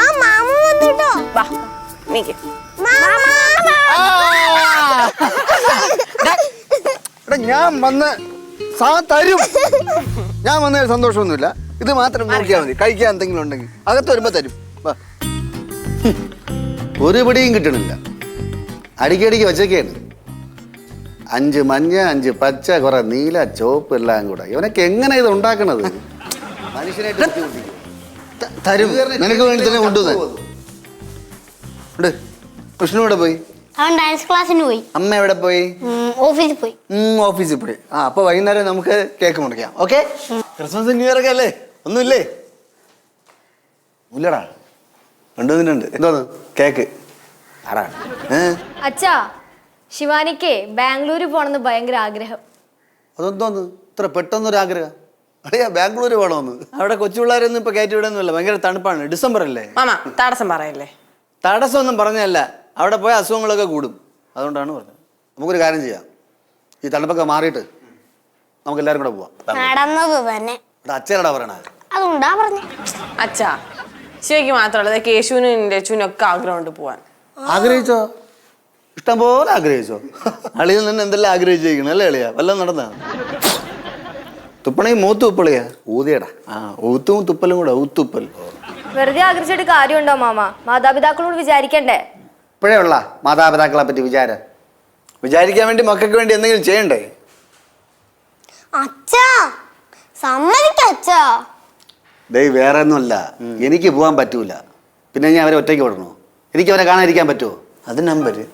ആ മാമ വന്നിട്ടോ. വാ നീക്ക് ഞാൻ വന്ന് സാ തരും. ഞാൻ വന്നതിൽ സന്തോഷമൊന്നുമില്ല. ഇത് മാത്രം നോക്കിയാൽ മതി. കഴിക്കാൻ എന്തെങ്കിലും ഉണ്ടെങ്കിൽ അകത്ത് വരുമ്പോ തരും. വാ. ഒരു പിടിയും കിട്ടണില്ല. അടിക്കടിക്ക് വച്ചൊക്കെയാണ് അഞ്ച് മഞ്ഞ അഞ്ച് പച്ച കുറെ നീല ചുവപ്പ് എല്ലാം കൂടെ. ഇവനൊക്കെ എങ്ങനെ ഇത് ഉണ്ടാക്കണത്? മനുഷ്യനായിട്ട് ബുദ്ധിമുട്ടിക്കും. തരും. നിനക്ക് വേണ്ടി തന്നെ കൊണ്ടുവന്ന്. വിഷ്ണു എവിടെ പോയി? അവൻ ഡാൻസ് ക്ലാസ്സിന് പോയി. അമ്മ എവിടെ പോയി? ഓഫീസിൽ പോയി. ഓഫീസിൽ പോയി. ആ അപ്പൊ വൈകുന്നേരം നമുക്ക് കേക്ക് മുറിക്കാം. ഓക്കെ ക്രിസ്മസ് ന്യൂ ഇയർ ഒക്കെ അല്ലേ? ഒന്നുമില്ലേ? ഇല്ലടാ. കൊണ്ടുവന്നിട്ടുണ്ട് എന്തോന്ന്? കേക്ക് ആടാ. അച്ഛാ ശിവാനിക്ക് ബാംഗ്ലൂര് പോണെന്ന് ഭയങ്കര ആഗ്രഹം. അതെന്തോന്ന്? ഇത്ര പെട്ടെന്നൊരു ആഗ്രഹം അറിയാ ബാംഗ്ലൂർ വേണമെന്ന് അവിടെ കൊച്ചു പിള്ളേരൊന്നും ഇപ്പൊ കയറ്റി വിടുന്നില്ല ഭയങ്കര തണുപ്പാണ്. ഡിസംബർ അല്ലേ? മാമ തടസ്സം പറയല്ലേ? തടസ്സമൊന്നും പറഞ്ഞല്ല അവിടെ പോയ അസുഖങ്ങളൊക്കെ കൂടും. അതുകൊണ്ടാണ് പറഞ്ഞത്. നമുക്കൊരു കാര്യം ചെയ്യാം. ഈ തണുപ്പൊക്കെ മാറിയിട്ട് നമുക്ക് എല്ലാവരും കൂടെ പോവാം. നടന്നത് തന്നെ ഇവിടെ അച്ഛനടാ പറയണേ? അതുകൊണ്ടാ പറഞ്ഞു. അച്ഛാ ശിവയ്ക്ക് മാത്രമല്ല കേശുവിനും രച്ചുവിനും ഒക്കെ ആഗ്രഹമുണ്ട് പോവാൻ. ആഗ്രഹിച്ചോ? ഇഷ്ടം പോലെ ആഗ്രഹിച്ചോ? അളിയിൽ നിന്ന് എന്തെല്ലാം ആഗ്രഹിച്ചിരിക്കണം? അല്ലേ അളിയാ? വല്ലതും നടന്ന? തുപ്പണെങ്കിൽ മൂത്ത് തുപ്പളിയാ. ഊതിയടാ. ആ ഊത്തും തുപ്പലും കൂടെ ഊത്തുപ്പൽ. വെറുതെ ആഗ്രഹിച്ചിട്ട് കാര്യമുണ്ടോ മാമ? മാതാപിതാക്കളോട് വിചാരിക്കണ്ടേ? ഇപ്പോഴേ ഉള്ള മാതാപിതാക്കളെ പറ്റി വിചാരം. വിചാരിക്കാൻ വേണ്ടി മക്കൾക്ക് വേണ്ടി എന്തെങ്കിലും ചെയ്യണ്ടേ? അച്ഛാ സമ്മതിക്ക അച്ഛാ. ദൈ വേറെ ഒന്നുമല്ല എനിക്ക് പോകാൻ പറ്റൂല. പിന്നെ ഞാൻ അവരെ ഒറ്റയ്ക്ക് വിടണോ? എനിക്ക് അവരെ കാണാതിരിക്കാൻ പറ്റുമോ അത് നമ്പര്.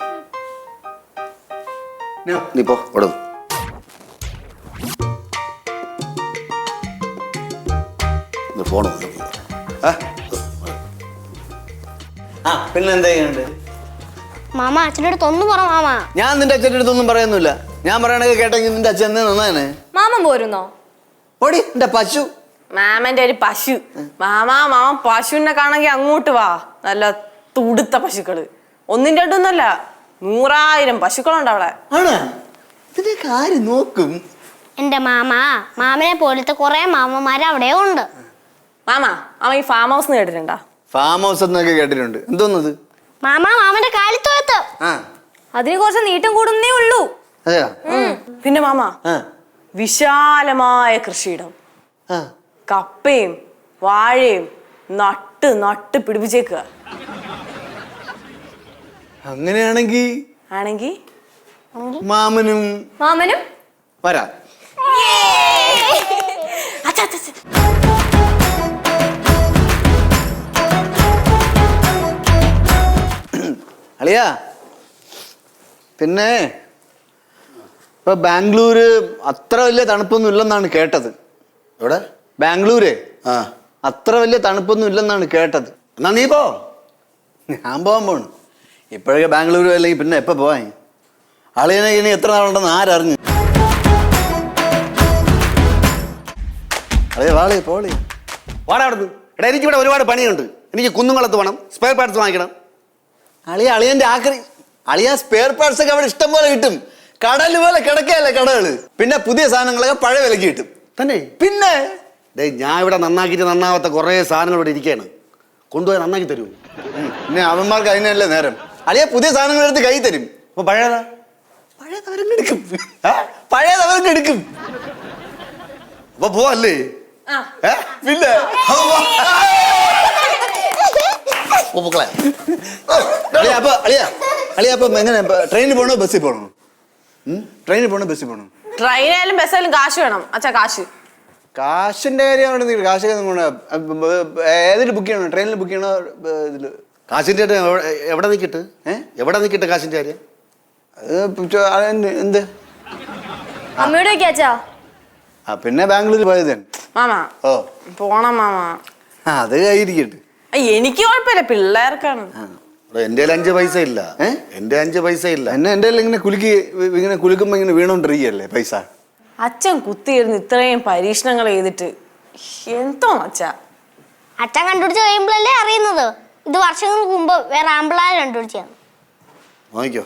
നീ പോ വിടുന്നു ഫോൺ ആ? ചെയ്യണ്ടേ? മാമ അച്ഛന്റെ അടുത്ത് ഒന്നും പറ മാമ. ഞാൻ നിന്റെ അച്ഛന്റെ അടുത്തൊന്നും പറയുന്നില്ല ഞാൻ പറയണൊക്കെ കേട്ടെങ്കിൽ നിന്റെ അച്ഛൻ നന്നാണ് മാമൻ പോരുന്നോ? ഓടി എന്റെ പശു. മാമന്റെ ഒരു പശു. മാമ മാമ പശുവിനെ കാണെങ്കിൽ അങ്ങോട്ട് വാ. നല്ല തുടുത്ത പശുക്കൾ. ഒന്നും രണ്ടൊന്നല്ല നൂറായിരം പശുക്കളുണ്ട് അവിടെ. ആണ്? നോക്കും? എന്റെ മാമ മാമനെ പോലത്തെ കുറെ മാമന്മാർ അവിടെ ഉണ്ട് മാമ അവൻ ഈ ഫാം ഹൗസ് കേട്ടിട്ടുണ്ടാ? ഫാം ഹൗസ് എന്നൊക്കെ കേട്ടിട്ടുണ്ട്. എന്തോന്നത്? മാമ മാമന്റെ കാലിത്തോഴത്ത് ആ. അതിന് കുറച്ച് നീട്ടം കൂടുന്നേ ഉള്ളൂ. അതെയാ? പിന്നെ മാമ ആ. വിശാലമായ കൃഷിയിടം. ആ. കപ്പയും വാഴയും നട്ട് നട്ട് പിടിപ്പിച്ചേക്കുക. അങ്ങനെയാണെങ്കിൽ ആണെങ്കിൽ മാമനും മാമനും? വരാം. അച്ഛാ, അച്ഛാ, അച്ഛാ. അളിയാ പിന്നെ ഇപ്പൊ ബാംഗ്ലൂര് അത്ര വലിയ തണുപ്പൊന്നും ഇല്ലെന്നാണ് കേട്ടത്. എവിടെ? ബാംഗ്ലൂര്? ആ. അത്ര വലിയ തണുപ്പൊന്നും ഇല്ലെന്നാണ് കേട്ടത്. എന്നാ നീ പോ. ഞാൻ പോകാൻ പോണു. ഇപ്പോഴൊക്കെ ബാംഗ്ലൂർ അല്ലെങ്കിൽ പിന്നെ എപ്പോ പോവാൻ? അളിയനെ ഇനി എത്ര നാളുണ്ടെന്ന് ആരറിഞ്ഞു? അളിയ വാളി പോളി വാടാ അവിടെ എടാ എനിക്കിവിടെ ഒരുപാട് പണിയുണ്ട്. എനിക്ക് കുന്നുംകുളത്ത് വേണം സ്പെയർ പാർട്സ് വാങ്ങിക്കണം. അളിയ അളിയന്റെ ആക്രി അളിയ സ്പെയർ പാർട്സ് ഒക്കെ അവിടെ ഇഷ്ടം പോലെ കിട്ടും. കടൽ പോലെ കിടക്കയല്ലേ കടകൾ. പിന്നെ പുതിയ സാധനങ്ങളൊക്കെ പഴയ വിലക്ക് കിട്ടും. തന്നെ? പിന്നെ ഡേ ഞാൻ ഇവിടെ നന്നാക്കിയിട്ട് നന്നാവാത്ത കുറേ സാധനങ്ങൾ ഇവിടെ ഇരിക്കുകയാണ് കൊണ്ടുപോയി നന്നാക്കി തരൂ. പിന്നെ അവന്മാർക്ക് അതിനല്ലേ നേരം? അളിയ പുതിയ സാധനങ്ങൾ എടുത്ത് കൈ തരും. അപ്പൊ പഴയതാ? പഴയത് അവരങ്ങ് എടുക്കും. ഏ? പഴയത് അവരങ്ങ് എടുക്കും. അപ്പൊ പോവല്ലേ? ആ. ഏ? പിന്നെ? ഓ, അളിയാ അപ്പൊ അളിയാ അളിയാ അപ്പൊ എങ്ങനെ ട്രെയിനിൽ പോകണോ ബസ്സിൽ പോകണോ ട്രെയിനിൽ പോകണോ ബസ്സിൽ പോകണോ ട്രെയിനായാലും ബസ്സായാലും കാശ് വേണം. അച്ഛാ കാശ്. കാശിന്റെ കാര്യമാണ് നിങ്ങൾ കാശൊക്കെ ഏതിൽ ബുക്ക് ചെയ്യണോ? ട്രെയിനിൽ ബുക്ക് ചെയ്യണോ ഇതിൽ കാശിന്റെ കാര്യം എവിടെ- എവിടെ നിൽക്കിട്ട് ഏ? എവിടെ നിൽക്കിട്ട് കാശിന്റെ കാര്യം? എന്ത് അമ്മയോട് ചോദിക്കാ അച്ഛാ? ആ പിന്നെ ബാംഗ്ലൂരിൽ പോയത്. മാമാ. ഓ. പോണം മാമാ. ആ, അത് കൈയിരിക്കട്ടെ അയ്യ, എനിക്ക് കുഴപ്പമില്ല. പിള്ളേർക്കാണ്. എടാ, എന്റെ അഞ്ച് പൈസ ഇല്ല. എന്റെ അഞ്ച് പൈസ ഇല്ല. എന്നെ എന്റെ ഇങ്ങനെ കുലുക്കി ഇങ്ങനെ കുലുക്കുമ്പോ ഇങ്ങനെ വീണോണ്ടിരിക്കല്ലേ പൈസ? അച്ഛൻ കുത്തിയിരുന്ന് ഇത്രയും പരീക്ഷണങ്ങൾ ചെയ്തിട്ട് എന്തോ അച്ഛ. അച്ഛൻ കണ്ടുപിടിച്ച് കഴിയുമ്പോഴല്ലേ അറിയുന്നത്. ഇത് വർഷങ്ങൾക്ക് മുമ്പ് വേറെ ആമ്പിള്ളാർ കണ്ടുപിടിച്ചാണ് നോക്കിയോ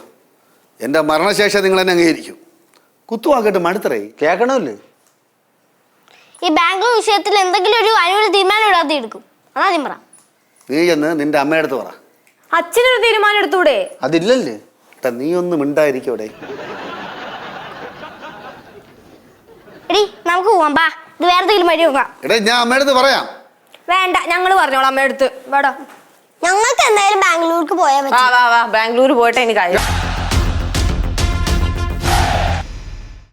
എന്റെ മരണശേഷം നിങ്ങൾ എന്നെ അംഗീകരിക്കും. കുത്തുവാക്കിട്ട് മടുത്തറേ. കേൾക്കണമല്ലേ? ഈ ബാംഗ്ലൂർ വിഷയത്തിൽ എന്തെങ്കിലും ഒരു അനുകൂല തീരുമാനം ഇടാതെ എടുക്കും. അതാദ്യം പറ. നീ എന്ന് നിന്റെ അമ്മയടുത്ത് അടുത്ത് പറ. അച്ഛനൊരു തീരുമാനം എടുത്തൂടെ? അതില്ലല്ലേ. എടാ നീ ഒന്ന് മിണ്ടായിരിക്കോടെ എടി നമുക്ക് പോവാം ബാ. ഇത് വേറെ എന്തെങ്കിലും വഴി നോക്കാം. എടേ ഞാൻ അമ്മയടുത്ത് അടുത്ത് പറയാം. വേണ്ട ഞങ്ങൾ പറഞ്ഞോളാം അമ്മയടുത്ത് അടുത്ത്. വേടാ. ഞങ്ങൾക്ക് എന്തായാലും ബാംഗ്ലൂർക്ക് പോയാൽ വാ വാ വാ. ബാംഗ്ലൂർ പോയിട്ട് എനിക്ക് കാര്യം.